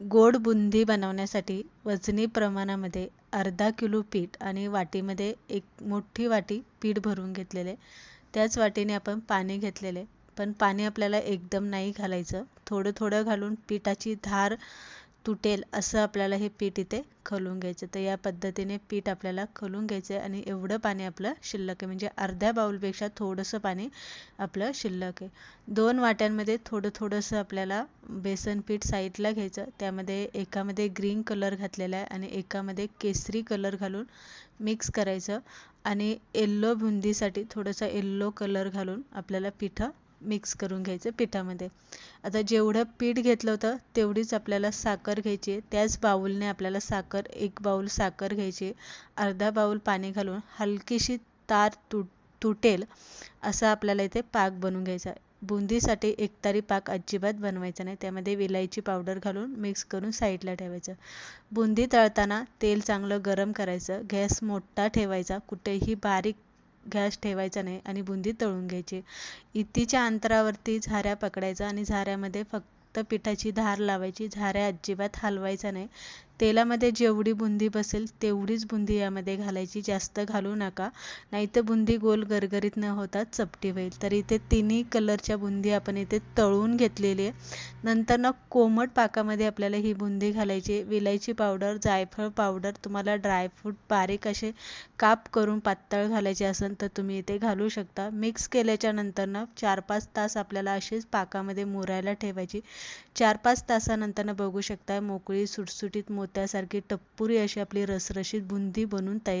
गोड बुंदी बनवण्यासाठी वजनी प्रमाणामध्ये अर्धा किलो पीठ आणि वाटीमध्ये एक मोठी वाटी पीठ भरून घेतलेले. त्याच वाटीने आपण पाणी घेतलेले. पण पाणी आपल्याला एकदम नाही घालायचं. थोडं थोडं घालून पिठाची धार तुटेल असं आपल्याला हे पीठ इथे खलून घ्यायचं. तर या पद्धतीने पीठ आपल्याला खलून घ्यायचं आहे आणि एवढं पाणी आपलं शिल्लक आहे. म्हणजे अर्ध्या बाऊलपेक्षा थोडंसं पाणी आपलं शिल्लक आहे. दोन वाट्यांमध्ये थोडं थोडंसं आपल्याला बेसन पीठ साईडला घ्यायचं. त्यामध्ये एकामध्ये ग्रीन कलर घातलेला आहे आणि एकामध्ये केसरी कलर घालून मिक्स करायचं. आणि येल्लो बुंदीसाठी थोडंसं येल्लो कलर घालून आपल्याला पिठं मिक्स करून घ्यायचं पिठामध्ये. आता जेवढं पीठ घेतलं होतं तेवढीच आपल्याला साखर घ्यायची आहे. त्याच बाऊलने आपल्याला साखर एक बाऊल साखर घ्यायची अर्धा बाऊल पाणी घालून हलकीशी तार तुट तुटेल असा आपल्याला इथे पाक बनवून घ्यायचा बुंदीसाठी एकतारी पाक अजिबात बनवायचा नाही. त्यामध्ये विलायची पावडर घालून मिक्स करून साईडला ठेवायचं. बुंदी तळताना तेल चांगलं गरम करायचं. गॅस मोठा ठेवायचा. कुठेही बारीक गॅस ठेवायचा नाही आणि बुंदी तळून घ्यायची. इतीच्या अंतरावरती झाऱ्या पकडायचा आणि झाऱ्यामध्ये फक्त पिठाची धार लावायची झाऱ्या अजिबात हलवायचा नाही. तेलामध्ये जेवढी बुंदी बसेल तेवढीच बुंदी यामध्ये घालायची. जास्त घालू नका. नाही तर बुंदी गोल गरगरीत न होता चपटी होईल. तर इथे तिन्ही कलरच्या बुंदी आपण इथे तळून घेतलेली आहे. नंतर ना कोमट पाकामध्ये आपल्याला ही बुंदी घालायची. विलायची पावडर जायफळ पावडर तुम्हाला ड्रायफ्रूट बारीक असे काप करून पातळ घालायचे असेल तर तुम्ही इथे घालू शकता. मिक्स केल्याच्यानंतर ना चार पाच तास आपल्याला अशीच पाकामध्ये मुरायला ठेवायची. चार पाच तासानंतर बघू शकता मोकळी सुटसुटीत मोत्यासारखी टप्पुरी अशी आपली रसरशीत बुंदी बनून तयार